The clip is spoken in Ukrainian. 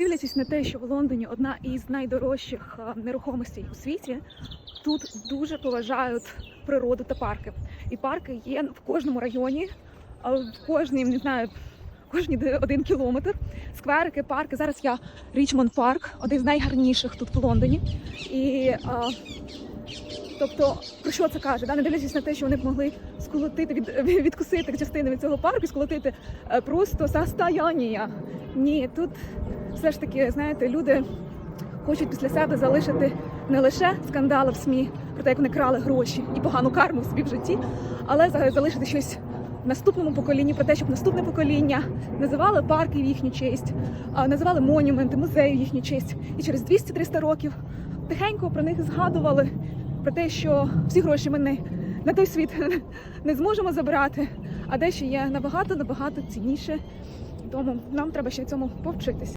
Дивлячись на те, що в Лондоні одна із найдорожчих е, нерухомостей у світі, тут дуже поважають природу та парки. І парки є в кожному районі, в кожній, не знаю, кожні один кілометр. Скверики, парки. Зараз я Річмонд Парк, один з найгарніших тут в Лондоні. І а, тобто, про що це каже? Да? Не дивлячись на те, що вони б могли сколотити від, відкусити частини від цього парку сколотити е, просто состояння. Ні, тут все ж таки, знаєте, люди хочуть після себе залишити не лише скандали в СМІ про те, як вони крали гроші і погану карму в собі в житті, але залишити щось наступному поколінні про те, щоб наступне покоління називали парки в їхню честь, називали монументи, музеї в їхню честь. І через 200-300 років тихенько про них згадували про те, що всі гроші ми не на той світ не зможемо забрати, а дещо є набагато набагато цінніше. Тому нам треба ще цьому повчитися.